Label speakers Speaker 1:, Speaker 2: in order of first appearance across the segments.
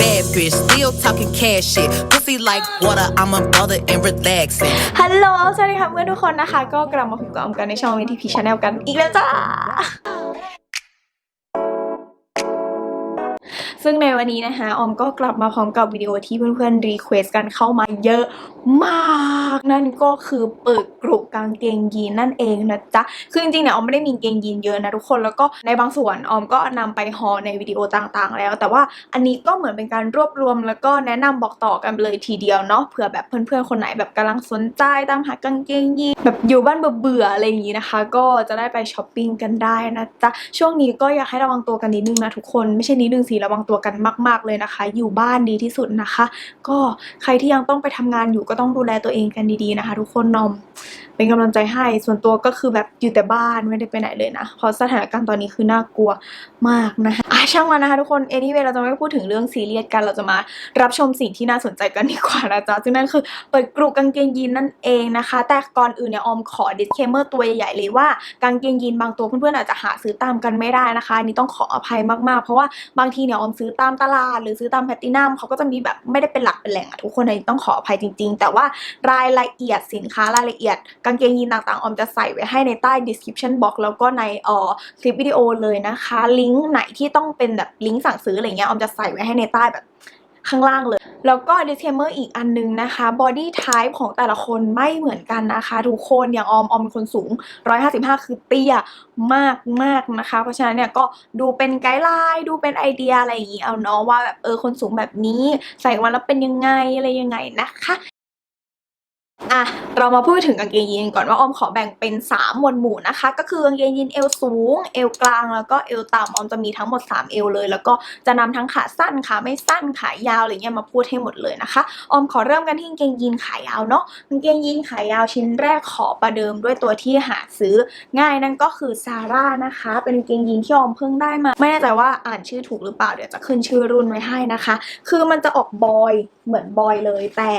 Speaker 1: bad bitch, still talking cash shit. Pussy like water, I'm a mother and relaxing.
Speaker 2: ฮัลโหล สวัสดีค่ะเพื่อนทุกคนนะคะ ก็กลับมาพบกับออมกันในช่อง VTP Channel กันอีกแล้วจ้า ซึ่งในวันนี้นะคะออมก็กลับมาพร้อมกับวิดีโอที่เพื่อนๆรีเควสกันเข้ามาเยอะมาก นั่นก็คือเปิดกรุกางเกงยีนนั่นเองนะจ๊ะคือจริงๆเนี่ยออมไม่ได้มีเกงยีนเยอะนะทุกคนแล้วก็ในบางส่วนออมก็นำไปฮอลในวิดีโอต่างๆ แล้ว แต่ว่าอันนี้ก็เหมือนเป็นการรวบรวม แล้วก็แนะนำบอกต่อกันเลยทีเดียวเนาะเผื่อแบบเพื่อนๆคนไหนแบบกำลังสนใจตามหากางเกงยีนแบบอยู่บ้านเบื่อๆอะไรอย่างนี้นะคะ ก็จะได้ไปช้อปปิ้งกันได้นะจ๊ะช่วงนี้ก็อยากให้ระวังตัวกันนิดนึงนะทุกคนไม่ใช่นิดนึงสิระวังตัวกันมาก ๆ เลยนะคะ อยู่บ้านดีที่สุดนะคะ ก็ใครที่ยังต้องไปทำงานอยู่ก็ต้องดูแลตัวเองกันดีๆนะคะ ทุกคนนอม เป็นกำลังใจให้ส่วนตัวก็คือแบบอยู่แต่บ้านไม่ได้ไปไหนเลยนะเพราะสถานการณ์ตอนนี้คือน่ากลัวมากนะคะอะช่างมันนะคะทุกคนเอนี่เวเราจะไม่พูดถึงเรื่องซีเรียสกันเราจะมารับชมสิ่งที่น่าสนใจกันดีกว่านะจ๊ะซึ่งนั่นคือเปิดกรุกางเกงยีนนั่นเองนะคะ แต่ก่อนอื่นเนี่ยออมขอ disclaimer ตัวใหญ่ๆเลยว่ากางเกงยีนบางตัวเพื่อนๆอาจจะหาซื้อตามกันไม่ได้นะคะนี่ต้องขออภัยมากๆ เพราะว่าบางทีเนี่ยออมซื้อตามตลาด หรือซื้อตามแพตตินัมเขาก็จะมีแบบไม่ได้เป็นหลักเป็นแหล่งอะทุกคนอันนี้ต้องขออภัยจริง ๆ แต่ว่ารายละเอียดสินค้ารายละเอียดกางเกงยีนต่างๆ ออมจะใส่ไว้ให้ในใต้ description box แล้วก็ในเอ่อคลิปวิดีโอเลยนะคะ ลิงก์ไหนที่ต้องเป็นแบบลิงก์สั่งซื้ออะไรเงี้ยออมจะใส่ไว้ให้ในใต้แบบข้างล่างเลย แล้วก็ disclaimer อีกอันนึงนะคะ body type ของแต่ละคนไม่เหมือนกันนะคะ ทุกคนอย่างออมออมเป็นคนสูง 155 คือเตี้ยมากมากนะคะ เพราะฉะนั้นเนี่ยก็ดูเป็นไกด์ไลน์ดูเป็นไอเดียอะไรอย่างงี้เอาเนาะว่าแบบเออคนสูงแบบนี้ใส่มาแล้วเป็นยังไงอะไรยังไงนะคะ อะเรามาพูดถึงกางเกงยีนก่อนว่าออมขอแบ่งเป็น 3 หมวดหมู่นะคะ ก็คือกางเกงยีนเอวสูง เอวกลางแล้วก็เอวต่ำออมจะมีทั้งหมด 3 เอวเลย แล้วก็จะนำทั้งขาสั้นขาไม่สั้นขายาวอะไรเงี้ยมาพูดให้หมดเลยนะคะออมขอเริ่มกันที่กางเกงยีนขายาวเนาะกางเกงยีนขายาวชิ้นแรกขอประเดิมด้วยตัวที่หาซื้อง่ายนั่นก็คือซาร่านะคะ เป็นกางเกงยีนที่ออมเพิ่งได้มาไม่แน่ใจว่าอ่านชื่อถูกหรือเปล่าเดี๋ยวจะขึ้นชื่อรุ่นไว้ให้นะคะ คือมันจะออกบอยเหมือนบอยเลย แต่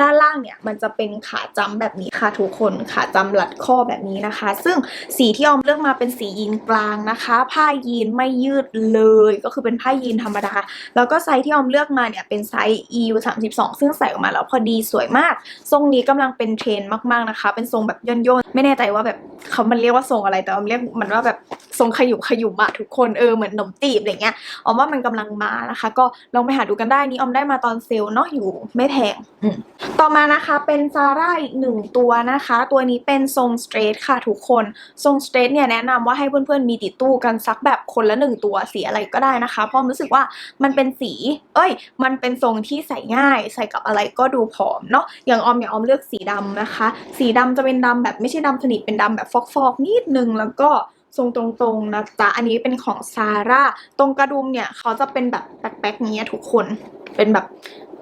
Speaker 2: ด้านล่างเนี่ยมันจะเป็นขาจำแบบนี้ค่ะทุกคนขาจำหลัดข้อแบบนี้นะคะ ซึ่งสีที่ออมเลือกมาเป็นสียีนกลางนะคะ ผ้ายีนไม่ยืดเลยก็คือเป็นผ้ายีนธรรมดา แล้วก็ไซส์ที่ออมเลือกมาเนี่ยเป็นไซส์ EU 32ซึ่งใส่ออกมาแล้วพอดีสวยมาก ทรงนี้กำลังเป็นเทรนมากๆนะคะ เป็นทรงแบบย่นๆไม่แน่ใจว่าแบบเขามันเรียกว่าทรงอะไรแต่ออมเรียกมันว่าแบบ ทรงขยุมขยุมอะทุกคนเออเหมือนขนมจีบอะไรเงี้ยออมว่ามันกำลังมานะคะ ก็ลองไปหาดูกันได้นี่ออมได้มาตอนเซลล์เนาะอยู่ไม่แพงอืมต่อมานะคะเป็นซาร่าอีกหนึ่งตัวนะคะ ตัวนี้เป็นทรงสเตรทค่ะทุกคนทรงสเตรทเนี่ยแนะนำว่าให้เพื่อนๆมีติดตู้กันสักแบบคนละหนึ่งตัวสีอะไรก็ได้นะคะเพราะรู้สึกว่ามันเป็นสี เอ้ย มันเป็นทรงที่ใส่ง่าย ใส่กับอะไรก็ดูผอมเนาะอย่างออมอย่างออมเลือกสีดำนะคะ สีดำจะเป็นดำแบบไม่ใช่ดำสนิทเป็นดำแบบฟอกๆนิดนึงแล้วก็ ทรงตรงๆนะจ๊ะอันนี้เป็นของซาร่าตรงกระดุมเนี่ยเขาจะเป็นแบบแป๊กๆนี้ทุกคนเป็นแบบ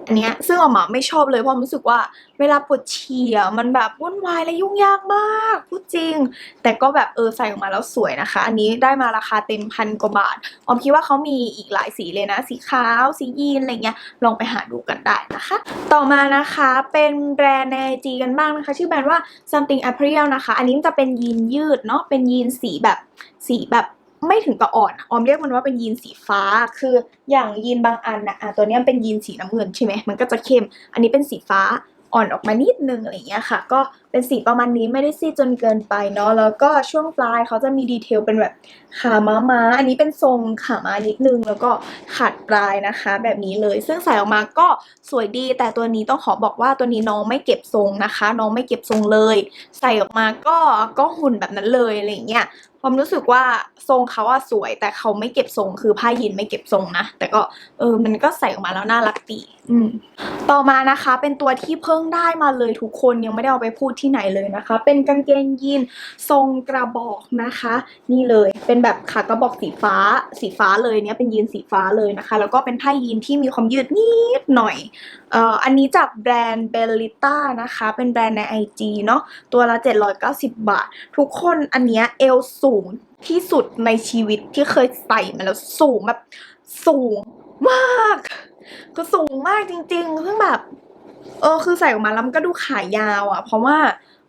Speaker 2: อันเนี้ยซึ่งออกมาไม่ชอบเลยเพราะรู้สึกว่าเวลาปวดฉี่อะมันแบบวุ่นวายและยุ่งยากมากพูดจริง แต่ก็แบบเออใส่ออกมาแล้วสวยนะคะ อันนี้ได้มาราคาเต็มพันกว่าบาทออมคิดว่าเขามีอีกหลายสีเลยนะ สีขาวสียีนอะไรเงี้ยลองไปหาดูกันได้นะคะ ต่อมานะคะเป็นแบรนด์ในจีกันบ้างนะคะ ชื่อแบรนด์ว่า something apparel นะคะ อันนี้จะเป็นยีนยืดเนาะเป็นยีนสีแบบสีแบบ ไม่ถึงกับอ่อนออมเรียกมันว่าเป็นยีนสีฟ้า คืออย่างยีนบางอันนะอะตัวนี้เป็นยีนสีน้ำเงินใช่ไหมมันก็จะเข้ม อันนี้เป็นสีฟ้าอ่อนออกมานิดนึงอะไรอย่างเงี้ยค่ะ ก็ เป็นสีประมาณนี้ไม่ได้ซีดจนเกินไปเนาะแล้วก็ช่วงปลายเขาจะมีดีเทลเป็นแบบขาม้าม้าอันนี้เป็นทรงขาม้านิดนึง แล้วก็ขาดปลายนะคะ แบบนี้เลย ซึ่งใส่ออกมาก็สวยดี แต่ตัวนี้ต้องขอบอกว่าตัวนี้น้องไม่เก็บทรงนะคะ น้องไม่เก็บทรงเลย ใส่ออกมาก็ก็หุ่นแบบนั้นเลยอะไรเงี้ยความรู้สึกว่าทรงเขาอะสวย แต่เขาไม่เก็บทรงคือผ้ายีนไม่เก็บทรงนะแต่ก็เออมันก็ใส่ออกมาแล้วน่ารักดีอืมต่อมานะคะ เป็นตัวที่เพิ่งได้มาเลยทุกคนยังไม่ได้เอาไปพูดที่ไหนเลยนะคะ เป็นกางเกงยีนทรงกระบอกนะคะ นี่เลยเป็นแบบขากระบอกสีฟ้าสีฟ้าเลยเนี่ยเป็นยีนสีฟ้าเลยนะคะ แล้วก็เป็นผ้ายีนที่มีความยืดนิดหน่อยเอ่ออันนี้จากแบรนด์เบลลิต้านะคะ เป็นแบรนด์ใน IG เนาะตัวละ 790 บาท ทุกคนอันเนี้ยเอวสูงที่สุดในชีวิตที่เคยใส่มาแล้วสูงแบบสูงมากคือสูงมากจริงๆซึ่งแบบ เออคือใส่ออกมาแล้วมันก็ดูขายาวอะ่ะ เพราะว่า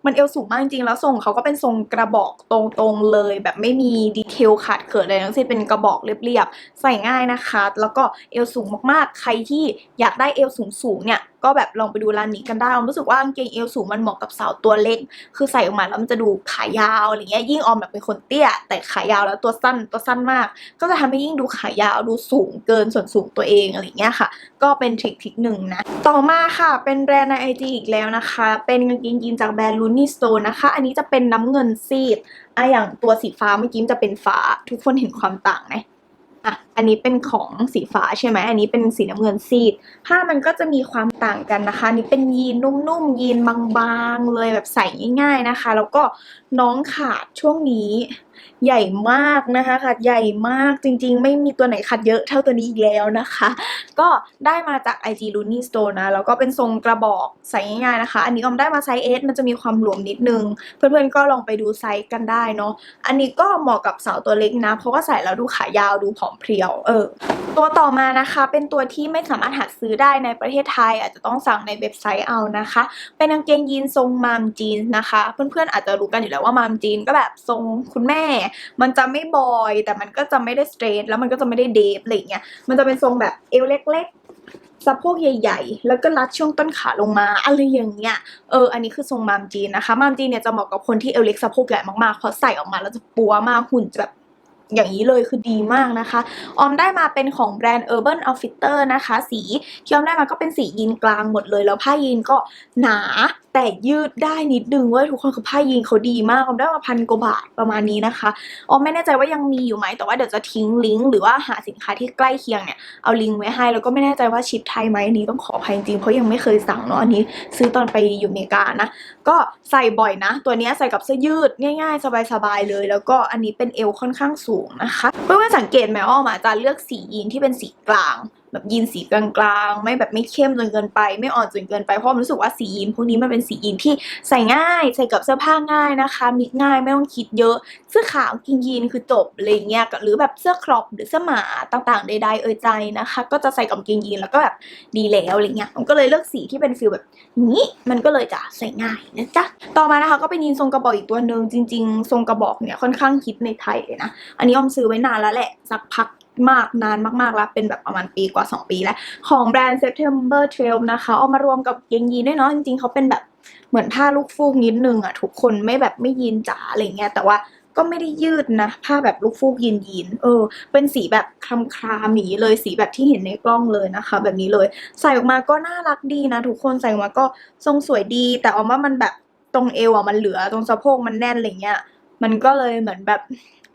Speaker 2: มันเอวสูงมากจริงๆแล้วทรงเขาก็เป็นทรงกระบอกตรงๆเลย แบบไม่มีดีเทลขาดเกินอะไรทั้งสิ้นเป็นกระบอกเรียบๆใส่ง่ายนะคะ แล้วก็เอวสูงมากๆ ใครที่อยากได้เอวสูงๆเนี่ยก็แบบลองไปดูร้านนี้กันได้ออมรู้สึกว่ากางเกงเอวสูงมันเหมาะกับสาวตัวเล็ก คือใส่ออกมาแล้วมันจะดูขายาวอะไรเงี้ยยิ่งออมแบบเป็นคนเตี้ย แต่ขายาวแล้วตัวสั้นตัวสั้นมาก ก็จะทำให้ยิ่งดูขายาวดูสูงเกินส่วนสูงตัวเองอะไรเงี้ยค่ะ ก็เป็นทริคทริคหนึ่งนะต่อมาค่ะเป็นแบรนด์ในไอจีอีกแล้วนะคะ เป็นกางเกงยีนจากแบรนด์ Looney Stone นะคะ อันนี้จะเป็นน้ำเงินซีดอะอย่างตัวสีฟ้าเมื่อกี้จะเป็นฟ้าทุกคนเห็นความต่างไหมอะ อันนี้เป็นของสีฟ้าใช่ไหมอันนี้เป็นสีน้ำเงินซีด ผ้ามันก็จะมีความต่างกันนะคะนี่เป็นยีนนุ่มๆ ยีนบางๆ เลยแบบใส่ง่ายๆนะคะ แล้วก็น้องขาดช่วงนี้ใหญ่มากนะคะขาดใหญ่มากจริงๆ ไม่มีตัวไหนขาดเยอะเท่าตัวนี้อีกแล้วนะคะ ก็ได้มาจาก IG l o o n y Store นะ แล้วก็เป็นทรงกระบอกใส่ง่ายๆนะคะ อันนี้ออมได้มาไซส์ S มันจะมีความหลวมนิดนึง เพื่อนๆก็ลองไปดูไซส์กันได้เนาะอันนี้ก็เหมาะกับสาวตัวเล็กนะ เพราะว่าใส่แล้วดูขายาวดูผอมเพรียวเออตัวต่อมานะคะเป็นตัวที่ไม่สามารถหาซื้อได้ในประเทศไทย อาจจะต้องสั่งในเว็บไซต์เอานะคะ เป็นกางเกงยีนทรงมามจีนนะคะ เพื่อนๆอาจจะรู้กันอยู่แล้วว่ามามจีนก็แบบทรงคุณแม่ มันจะไม่บอย แต่มันก็จะไม่ได้สเตรทแล้วมันก็จะไม่ได้เดฟอะไรเงี้ยมันจะเป็นทรงแบบเอวเล็กๆสะโพกใหญ่ ๆ แล้วก็รัดช่วงต้นขาลงมาอะไรอย่างเงี้ย เออ อันนี้คือทรงมามจีนนะคะ มามจีนเนี่ยจะเหมาะกับคนที่เอวเล็กสะโพกใหญ่มากๆ เพราะใส่ออกมาแล้วจะปัวมากหุ่นจะแบบ อย่างนี้เลยคือดีมากนะคะ ออมได้มาเป็นของแบรนด์ Urban Outfitter นะคะ สีที่ออมได้มาก็เป็นสียีนกลางหมดเลย แล้วผ้ายีนก็หนา แต่ยืดได้นิดนึงเว้ยทุกคนคือผ้ายีนเขาดีมากออมได้มาพันกว่าบาทประมาณนี้นะคะออมไม่แน่ใจว่ายังมีอยู่ไหมแต่ว่าเดี๋ยวจะทิ้งลิงก์หรือว่าหาสินค้าที่ใกล้เคียงเนี่ยเอาลิงก์ไว้ให้แล้วก็ไม่แน่ใจว่าชิปไทยไหมอันนี้ต้องขออภัยจริงเพราะยังไม่เคยสั่งเนาะอันนี้ซื้อตอนไปอยู่อเมริกานะก็ใส่บ่อยนะ ตัวนี้ใส่กับเสื้อยืดง่าย ๆ สบายๆเลย แล้วก็อันนี้เป็นเอวค่อนข้างสูงนะคะเพื่อนๆสังเกตไหมว่าออมอาจจะเลือกสียีนที่เป็นสีกลางแบบยีนสีกลางๆ ไม่แบบไม่เข้มจนเกินไป ไม่อ่อนจนเกินไป เพราะผมรู้สึกว่าสียีนพวกนี้มันเป็นสียีนที่ใส่ง่ายใส่กับเสื้อผ้าง่ายนะคะมิกง่ายไม่ต้องคิดเยอะ เสื้อขาวกินยีนคือจบอะไรเงี้ยหรือแบบเสื้อครอปหรือเสื้อหมาต่างๆ ใด ๆ เอ่ยใจนะคะ ก็จะใส่กับกางยีนแล้วก็แบบดีแล้วอะไรเงี้ยผมก็เลยเลือกสีที่เป็นฟิลแบบนี้มันก็เลยจะใส่ง่ายนะจ๊ะต่อมานะคะก็เป็นยีนทรงกระบอกอีกตัวหนึ่งจริง ๆ ทรงกระบอกเนี่ยค่อนข้างฮิตในไทยเลยนะอันนี้ออมซื้อไว้นานแล้วแหละสักพัก มากนานมากๆแล้ว เป็นแบบประมาณปีกว่า 2 ปีแล้ว ของแบรนด์ September 12 นะคะ เอามารวมกับเกงยีนด้วยเนาะจริงๆ เขาเป็นแบบเหมือนผ้าลูกฟูกนิดนึงอะทุกคนไม่แบบไม่ยีนจ๋าอะไรเงี้ยแต่ว่าก็ไม่ได้ยืดนะ ผ้าแบบลูกฟูกยีนยีนเออ เป็นสีแบบคลำคลามๆอย่างนี้เลยสีแบบที่เห็นในกล้องเลยนะคะ แบบนี้เลย ใส่ออกมาก็น่ารักดีนะ ทุกคนใส่ออกมาก็ทรงสวยดี แต่ออมว่ามันแบบตรงเอวอะมันเหลือตรงสะโพกมันแน่นอะไรเงี้ยมันก็เลยเหมือนแบบ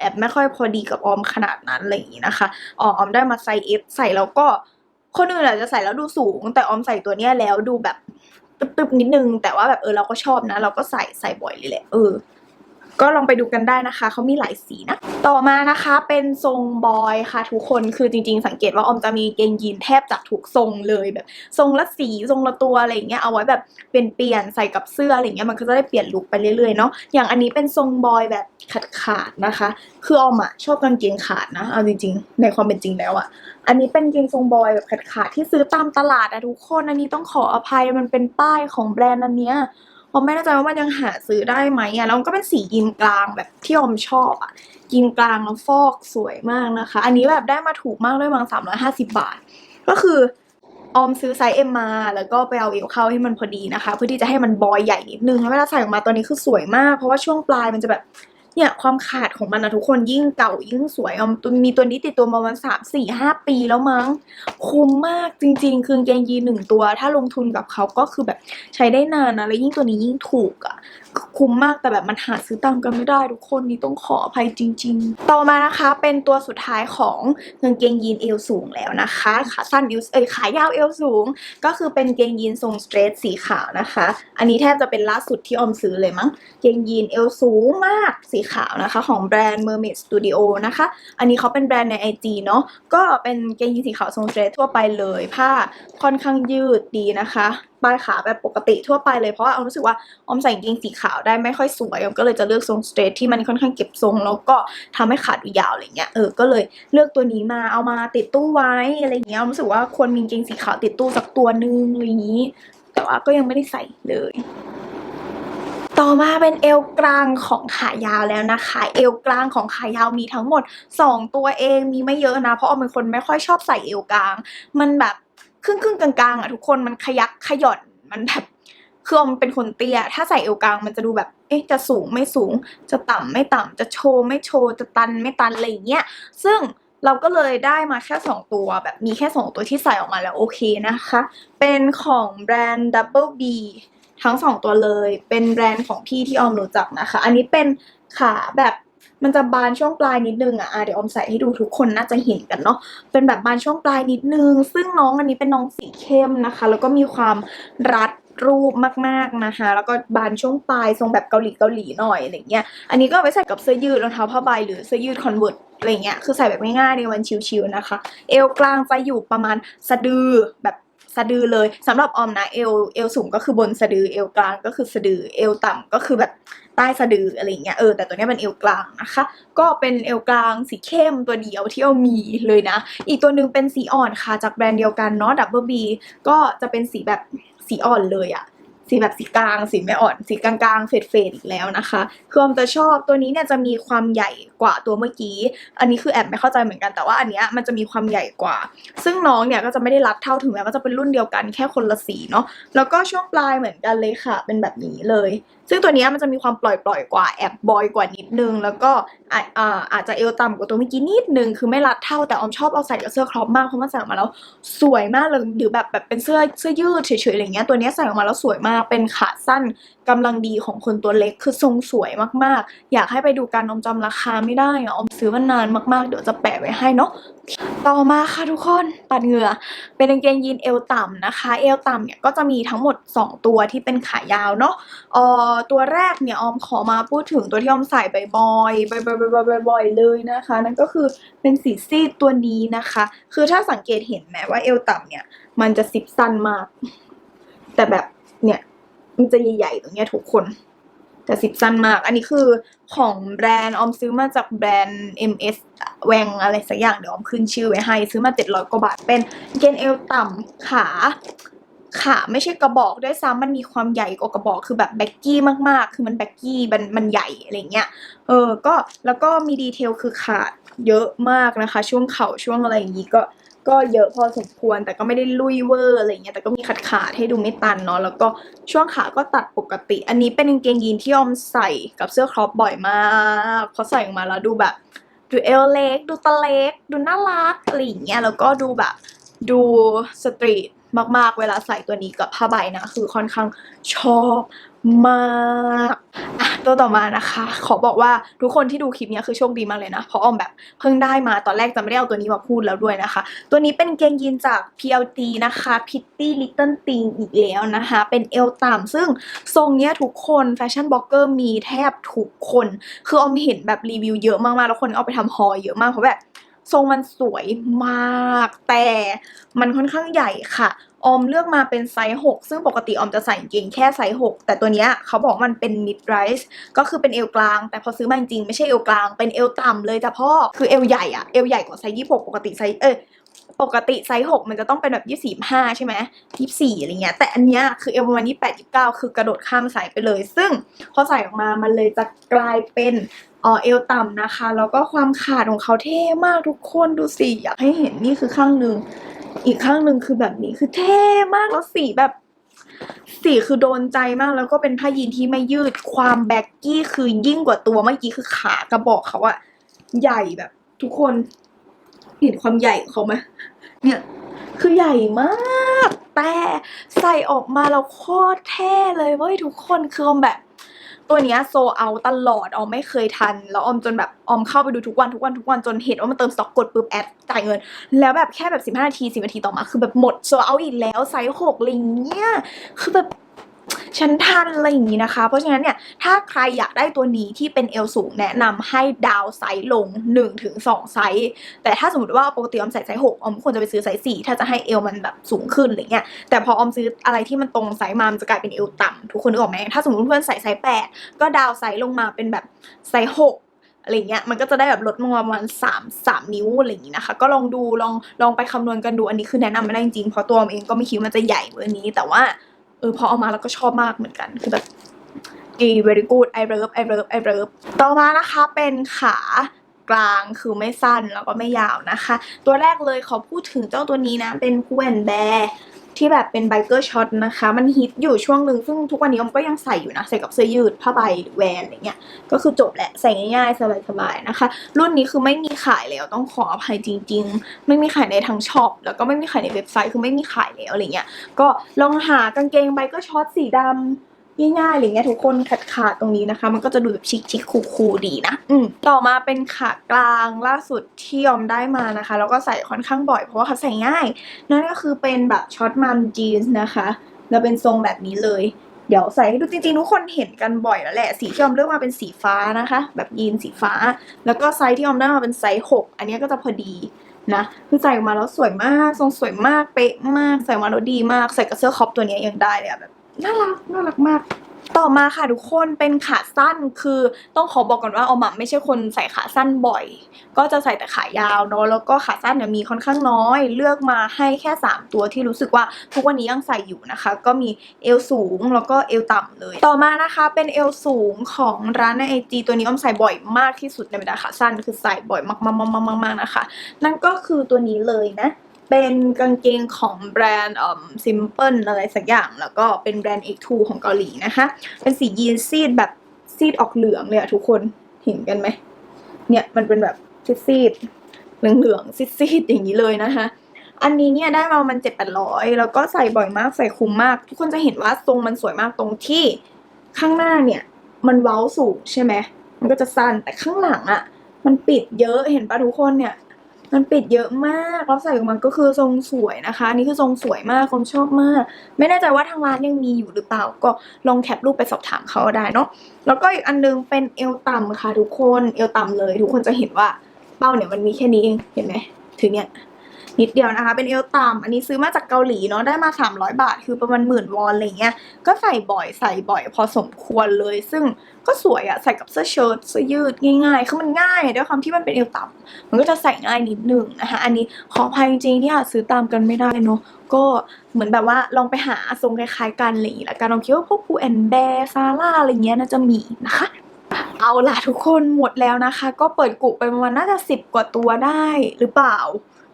Speaker 2: แอบไม่ค่อยพอดีกับออมขนาดนั้นอะไรอย่างนี้นะคะออออมได้มาไซส์ S ใส่แล้วก็คนอื่นอาจจะใส่แล้วดูสูง แต่ออมใส่ตัวเนี้ยแล้วดูแบบตึบๆนิดนึง แต่ว่าแบบเออเราก็ชอบนะ เราก็ใส่ใส่บ่อยเลยแหละเออ ก็ลองไปดูกันได้นะคะ เขามีหลายสีนะ ต่อมานะคะเป็นทรงบอยค่ะทุกคน คือจริงๆ สังเกตว่าออมจะมีเกงยีนแทบจะทุกทรงเลยแบบ ทรงละสีทรงละตัวอะไรอย่างเงี้ย เอาไว้แบบเปลี่ยนเปลี่ยนๆใส่กับเสื้ออะไรเงี้ย มันก็จะได้เปลี่ยนลุคไปเรื่อยๆเนาะ อย่างอันนี้เป็นทรงบอยแบบขาดขาดนะคะ คือออมอะชอบกางเกงขาดนะ เอาจริง ๆ ในความเป็นจริงแล้วอะอันนี้เป็นกางเกงทรงบอยแบบขาดขาดที่ซื้อตามตลาดอะทุกคน อันนี้ต้องขออภัย มันเป็นป้ายของแบรนด์อันเนี้ย อมไม่แน่ใจว่ามันยังหาซื้อได้ไหมอะแล้วมันก็เป็นสียีนกลางแบบที่อมชอบอะยีนกลางแล้วฟอกสวยมากนะคะ อันนี้แบบได้มาถูกมากด้วยมั้งสามร้อยห้าสิบบาท ก็คือออมซื้อไซส์เอ็มมาแล้วก็ไปเอาเอวเข้าให้มันพอดีนะคะ เพื่อที่จะให้มันบอยใหญ่นิดนึงแล้วเวลาใส่ออกมาตัวนี้คือสวยมาก เพราะว่าช่วงปลายมันจะแบบ เนี่ยความขาดของมันนะทุกคนยิ่งเก่ายิ่งสวยออมมีตัวนี้ติดตัวมาวันสามสี่ห้าปีแล้วมั้ง คุ้มมากจริง ๆ คือกางเกงยีนหนึ่งตัว ถ้าลงทุนกับเขาก็คือแบบใช้ได้นานนะ แล้วยิ่งตัวนี้ยิ่งถูกอะ คุ้มมากแต่แบบมันหาซื้อตามกันไม่ได้ทุกคนนี่ต้องขออภัยจริง ๆ ต่อมานะคะเป็นตัวสุดท้ายของกางเกงยีนเอวสูงแล้วนะคะขาสั้นเอวเอ้ยขายาวเอวสูง ก็คือเป็นเกงยีนทรงสเตรทสีขาวนะคะ อันนี้แทบจะเป็นล่าสุดที่ออมซื้อเลยมั้งเกงยีนเอวสูงมากสีขาวนะคะ ของแบรนด์ Mermaid Studio นะคะ อันนี้เขาเป็นแบรนด์ใน IG เนาะก็เป็นเกงยีนสีขาวทรงสเตรททั่วไปเลยผ้าค่อนข้างยืดดีนะคะ ปลายขาแบบปกติทั่วไปเลยเพราะว่าออมรู้สึกว่าออมใส่กางเกงสีขาวได้ไม่ค่อยสวยออมก็เลยจะเลือกทรงสเตรทที่มันค่อนข้างเก็บทรงแล้วก็ทำให้ขาดูยาวอะไรเงี้ยเออก็เลยเลือกตัวนี้มาเอามาติดตู้ไว้อะไรเงี้ยออมรู้สึกว่าควรมีกางเกงสีขาวติดตู้สักตัวนึงอะไรอย่างนี้ แต่ว่าก็ยังไม่ได้ใส่เลยต่ต่อมาเป็นเอวกลางของขายาวแล้วนะคะ เอวกลางของขายาวมีทั้งหมด 2 ตัวเองมีไม่เยอะนะ เพราะออมเป็นคนไม่ค่อยชอบใส่เอวกลาง มันแบบ ครึ่งครึ่งกลางๆอะทุกคนมันขยักขย่อนมันแบบคืออมเป็นคนเตี้ย ถ้าใส่เอวกลางมันจะดูแบบ เอ๊ะ จะสูงไม่สูง จะต่ำไม่ต่ำจะโชว์ไม่โชว์ จะตันไม่ตันอะไรอย่างเงี้ย ซึ่งเราก็เลยได้มาแค่ 2 ตัวแบบมีแค่ 2 ตัวที่ใส่ออกมาแล้วโอเคนะคะ เป็นของแบรนด์ Double B ทั้ง 2 ตัวเลย เป็นแบรนด์ของพี่ที่ออมรู้จักนะคะ อันนี้เป็นขาแบบ มันจะบานช่วงปลายนิดนึงอะอะเดี๋ยวอมใส่ให้ดูทุกคนน่าจะเห็นกันเนาะเป็นแบบบานช่วงปลายนิดนึง ซึ่งน้องอันนี้เป็นน้องสีเข้มนะคะ แล้วก็มีความรัดรูปมากๆนะคะ แล้วก็บานช่วงปลายทรงแบบเกาหลีเกาหลีหน่อยอะไรเงี้ย อันนี้ก็เอาไปใส่กับเสื้อยืดรองเท้าผ้าใบหรือเสื้อยืดคอนเวิร์ตอะไรเงี้ย คือใส่แบบง่ายๆในวันชิลๆนะคะ เอวกลางจะอยู่ประมาณสะดือแบบ สะดือเลยสำหรับออมนะเอวเอวสูงก็คือบนสะดือเอวกลางก็คือสะดือเอวต่ำก็คือแบบใต้สะดืออะไรเงี้ยเออแต่ตัวเนี้ยเป็นเอวกลางนะคะ ก็เป็นเอวกลางสีเข้มตัวเดียวที่เอามีเลยนะ อีกตัวหนึ่งเป็นสีอ่อนค่ะจากแบรนด์เดียวกันเนาะดับเบิลบีก็จะเป็นสีแบบสีอ่อนเลยอะ สีแบบสีกลาง สีไม่อ่อน สีกลางๆ เฟดเฟดอีกแล้วนะคะคือออมจะชอบตัวนี้เนี่ยจะมีความใหญ่กว่าตัวเมื่อกี้ อันนี้คือแอบไม่เข้าใจเหมือนกันแต่ว่าอันเนี้ยมันจะมีความใหญ่กว่า ซึ่งน้องเนี่ยก็จะไม่ได้รัดเท่าถึงแม้ว่าจะเป็นรุ่นเดียวกันแค่คนละสีเนาะแล้วก็ช่วงปลายเหมือนกันเลยค่ะ เป็นแบบนี้เลย ซึ่งตัวนี้มันจะมีความปล่อยปล่อยกว่าแอบบอยกว่านิดนึง แล้วก็อาจจะเอวต่ำกว่าตัวเมื่อกี้นิดนึง คือไม่รัดเท่าแต่ออมชอบเอาใส่กับเสื้อครอปมากเพราะมันใส่ออกมาแล้วสวยมากเลยหรือแบบแบบเป็นเสื้อเสื้อยืดเฉยๆอะไรเงี้ยตัวนี้ใส่ออกมาแล้วสวยมากเป็นขาสั้นกำลังดีของคนตัวเล็กคือทรงสวยมากๆ อยากให้ไปดูกันออมจำราคาไม่ได้อะออมซื้อมานานมากๆ เดี๋ยวจะแปะไว้ให้เนาะต่อมาค่ะทุกคนปัดเหงื่อ เป็นกางเกงยีนเอวต่ำนะคะ เอวต่ำเนี่ยก็จะมีทั้งหมด 2 ตัวที่เป็นขายาวเนาะออตัวแรกเนี่ยออมขอมาพูดถึงตัวที่ออมใส่บ่อยๆบ่อยๆบ่อยบ่อยๆเลยนะคะ นั่นก็คือเป็นสีซีดตัวนี้นะคะ คือถ้าสังเกตเห็นไหมว่าเอวต่ำเนี่ย มันจะซิปสั้นมาก แต่แบบเนี่ยมันจะใหญ่ๆตรงเนี้ยทุกคนแต่ซิปสั้นมาก อันนี้คือของแบรนด์ออมซื้อมาจากแบรนด์ MS แวงอะไรสักอย่างเดี๋ยวออมขึ้นชื่อไว้ให้ ซื้อมา700กว่าบาทเป็นเกนเอวต่ำขา ขาไม่ใช่กระบอกด้วยซ้ำมันมีความใหญ่กว่ากระบอกคือแบบแบ็กกี้มากๆ คือมันแบ็กกี้มันมันใหญ่อะไรเงี้ยเออก็แล้วก็มีดีเทลคือขาดเยอะมากนะคะ ช่วงเข่าช่วงอะไรอย่างนี้ก็ก็เยอะพอสมควรแต่ก็ไม่ได้ลุยเวอร์อะไรเงี้ยแต่ก็มีขาดขาดให้ดูไม่ตันเนาะแล้วก็ช่วงขาก็ตัดปกติ อันนี้เป็นกางเกงยีนที่ออมใส่กับเสื้อครอปบ่อยมากเขาใส่ออกมาแล้วดูแบบดูเอวเล็กดูตะเล็ก ดูน่ารักอะไรอย่างเงี้ยแล้วก็ดูแบบดูสตรีท มากๆ เวลาใส่ตัวนี้กับผ้าใบนะ คือค่อนข้างชอบมากอะตัวต่อมานะคะ ขอบอกว่าทุกคนที่ดูคลิปนี้คือโชคดีมากเลยนะ เพราะออมแบบเพิ่งได้มาตอนแรกจะไม่ได้เอาตัวนี้มาพูดแล้วด้วยนะคะ ตัวนี้เป็นเกงยีนจาก PLT นะคะ Pitty Little Thing อีกแล้วนะคะ เป็นเอวต่ำซึ่งทรงเนี้ยทุกคนแฟชั่นบล็อกเกอร์มีแทบทุกคน คือออมเห็นแบบรีวิวเยอะมากๆ แล้วคนเอาไปทำฮอเยอะมากเพราะแบบ ทรงมันสวยมาก แต่มันค่อนข้างใหญ่ค่ะ ออมเลือกมาเป็นไซส์ 6 ซึ่งปกติออมจะใส่เกงแค่ไซส์ 6 แต่ตัวเนี้ยเขาบอกมันเป็น mid rise ก็คือเป็นเอวกลาง แต่พอซื้อมาจริงๆไม่ใช่เอวกลาง เป็นเอวต่ำเลยจ้ะพ่อ คือเอวใหญ่อะเอวใหญ่กว่าไซส์ 26 ปกติไซส์ เออ ปกติไซส์6มันจะต้องเป็นแบบ24 5ใช่ไหม24อะไรเงี้ย แต่อันเนี้ยคือเอวประมาณ28 29คือกระโดดข้ามไซส์ไปเลย ซึ่งพอใส่ออกมามันเลยจะกลายเป็นเออเอวต่ำนะคะ แล้วก็ความขาดของเขาเท่มากทุกคนดูสิอยากให้เห็นนี่คือข้างหนึ่งอีกข้างหนึ่งคือแบบนี้คือเท่มากแล้วสีแบบสีคือโดนใจมากแล้วก็เป็นผ้ายีนที่ไม่ยืดความแบ็กกี้คือยิ่งกว่าตัวเมื่อกี้คือขากระบอกเขาอะใหญ่แบบ ทุกคนเห็นความใหญ่ของเขาไหม เนี่ยคือใหญ่มาก แต่ใส่ออกมาเราโคตรเท่เลยเว้ยทุกคนคือออมแบบ ตัวเนี้ยโซเอาตลอดออมไม่เคยทัน แล้วออมจนแบบออมเข้าไปดูทุกวันทุกวันทุกวันจนเห็นว่ามันเติมสต็อกกดปุ๊บแอดจ่ายเงิน แล้วแบบแค่แบบ15นาที10นาทีต่อมาคือแบบหมดโซเอาอีกแล้วไซส์หกอะไรอย่างเงี้ยคือแบบ ฉันทันอะไรอย่างนี้นะคะ เพราะฉะนั้นเนี่ยถ้าใครอยากได้ตัวนี้ที่เป็นเอลสูงแนะนำให้ดาวไซส์ลง1ถึง2ไซส์แต่ถ้าสมมติว่าปกติออมใส่ไซส์6ออมควรจะไปซื้อไซส์4ถ้าจะให้เอวมันแบบสูงขึ้นอะไรเงี้ยแต่พอออมซื้ออะไรที่มันตรงไซส์มามันจะกลายเป็นเอวต่ำทุกคนนึกออกไหมถ้าสมมติเพื่อนใส่ไซส์8ก็ดาวไซส์ลงมาเป็นแบบไซส์6อะไรเงี้ยมันก็จะได้แบบลดลงมาประมาณสามสามนิ้วอะไรอย่างงี้นะคะ ก็ลองดูลองลองไปคำนวณกันดูอันนี้คือแนะนำไม่ได้จริงเพราะตัวมเองก็ไม่คิดว่ามันจะใหญ่เบอร์นี้แต่ว่า เออพอเอามาแล้วก็ชอบมากเหมือนกัน คือแบบดี very good I love I love I love ต่อมานะคะเป็นขากลางคือไม่สั้นแล้วก็ไม่ยาวนะคะ ตัวแรกเลยขอพูดถึงเจ้าตัวนี้นะ เป็นคูแอนแบร์ ที่แบบเป็นไบเกอร์ช็อตนะคะ มันฮิตอยู่ช่วงหนึ่งซึ่งทุกวันนี้อมก็ยังใส่อยู่นะ ใส่กับเสื้อยืดผ้าใบหรือแวนอะไรเงี้ย ก็คือจบแหละ ใส่ง่ายๆ สบายๆนะคะ รุ่นนี้คือไม่มีขายแล้วต้องขออภัยจริง ๆ ไม่มีขายในทางช็อปแล้วก็ไม่มีขายในเว็บไซต์คือไม่มีขายแล้วอะไรเงี้ย ก็ลองหากางเกงไบเกอร์ช็อตสีดำ ง่ายๆอะไรเงี้ยทุกคนขาดขาดตรงนี้นะคะ มันก็จะดูแบบชิคๆคูลๆดีนะอืมต่อมาเป็นขากลางล่าสุดที่ยอมได้มานะคะ แล้วก็ใส่ค่อนข้างบ่อยเพราะว่าเขาใส่ง่าย นั่นก็คือเป็นแบบช็อตมัมจีนส์นะคะแล้วเป็นทรงแบบนี้เลย เดี๋ยวใส่ให้ดูจริงๆทุกคนเห็นกันบ่อยแล้วแหละ สีที่ออมเลือกมาเป็นสีฟ้านะคะ แบบยีนสีฟ้า แล้วก็ไซส์ที่ออมได้มาเป็นไซส์หกอันนี้ก็จะพอดีนะคือใส่ออกมาแล้วสวยมาก ทรงสวยมากเป๊ะมาก ใส่มาแล้วดีมาก ใส่กับเสื้อคอปตัวนี้ยังได้เลยอะแบบ น่ารักน่ารักมาก ต่อมาค่ะทุกคนเป็นขาสั้นคือต้องขอบอกก่อนว่าออมอะไม่ใช่คนใส่ขาสั้นบ่อย ก็จะใส่แต่ขายาวเนาะแล้วก็ขาสั้นเนี่ยมีค่อนข้างน้อย เลือกมาให้แค่ 3 ตัวที่รู้สึกว่าทุกวันนี้ยังใส่อยู่นะคะ ก็มีเอวสูงแล้วก็เอวต่ำเลย ต่อมานะคะเป็นเอวสูงของร้านในไอจีตัวนี้ออมใส่บ่อยมากที่สุดในบรรดาขาสั้นคือใส่บ่อยมากๆๆๆๆนะคะ นั่นก็คือตัวนี้เลยนะ เป็นกางเกงของแบรนด์อ่อซิมเพิลอะไรสักอย่าง แล้วก็เป็นแบรนด์ X2 ของเกาหลีนะคะ เป็นสียีนซีดแบบซีดออกเหลืองเลยอะทุกคนเห็นกันไหม เนี่ยมันเป็นแบบซีดๆเหลืองๆซีดๆอย่างนี้เลยนะคะอันนี้เนี่ยได้มามันเจ็ดแปดร้อยแล้วก็ใส่บ่อยมากใส่คุ้มมาก ทุกคนจะเห็นว่าทรงมันสวยมากตรงที่ข้างหน้าเนี่ย มันเว้าสูงใช่ไหมมันก็จะสั้นแต่ข้างหลังอะมันปิดเยอะเห็นปะทุกคนเนี่ย มันปิดเยอะมากแล้วใส่ออกมาก็คือทรงสวยนะคะอันนี่คือทรงสวยมากคนชอบมาก ไม่แน่ใจว่าทางร้านยังมีอยู่หรือเปล่า ก็ลองแคปรูปไปสอบถามเขาได้เนาะแล้วก็อีกอันนึงเป็นเอวต่ำค่ะทุกคนเอวต่ำเลย ทุกคนจะเห็นว่าเป้าเนี่ยมันมีแค่นี้เองเห็นไหมถึงเนี่ยนิดเดียวนะคะเป็นเอวต่ำอันนี้ซื้อมาจากเกาหลีเนาะได้มา 300 บาท คือประมาณหมื่นวอนอะไรเงี้ยก็ใส่บ่อยใส่บ่อยพอสมควรเลยซึ่ง ก็สวยอะใส่กับเสื้อเชิ้ตเสื้อยืดง่ายๆคือมันง่ายด้วยความที่มันเป็นเอวต่ำมันก็จะใส่ง่ายนิดนึงนะคะอันนี้ขออภัยจริงๆที่อาซื้อตามกันไม่ได้เนอะก็เหมือนแบบว่าลองไปหาทรงคล้ายๆกันอะไรอย่างงี้ละกันลองคิดว่าพวกพูแอนแบร์ซาร่าอะไรเงี้ยน่าจะมีนะคะเอาล่ะทุกคนหมดแล้วนะคะ ก็เปิดกุไปประมาณน่าจะสิบกว่าตัวได้หรือเปล่า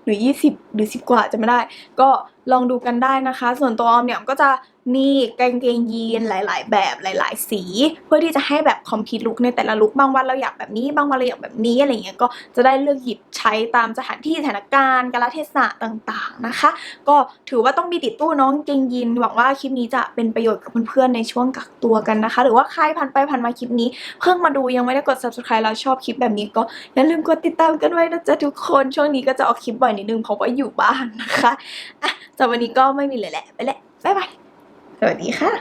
Speaker 2: หรือ 20 หรือ 10 กว่าจะไม่ได้ ก็ลองดูกันได้นะคะ ส่วนตัวออมเนี่ยก็จะ มีกางเกงยีนหลาย ๆ แบบหลาย ๆ สี เพื่อที่จะให้แบบคอมพิวต์ลุกในแต่ละลุกบางวันเราอยากแบบนี้บางวันเราอยากแบบนี้อะไรเงี้ยก็จะได้เลือกหยิบใช้ตามสถานที่สถานการณ์กาลเทศะต่างๆนะคะ ก็ถือว่าต้องมีติดตู้น้องเกงยีนหวังว่าคลิปนี้จะเป็นประโยชน์กับเพื่อนๆในช่วงกักตัวกันนะคะ หรือว่าใครผ่านไปผ่านมาคลิปนี้ เพิ่งมาดูยังไม่ได้กด subscribe แล้วชอบคลิปแบบนี้ก็อย่าลืมกดติดตามกันไว้นะจ๊ะทุกคนช่วงนี้ก็จะออกคลิปบ่อยนิดนึงเพราะว่าอยู่บ้านนะคะอะสำหรับวันนี้ก็ไม่มีเลยแหละไปแหละบ๊ายบาย สวัสดีค่ะ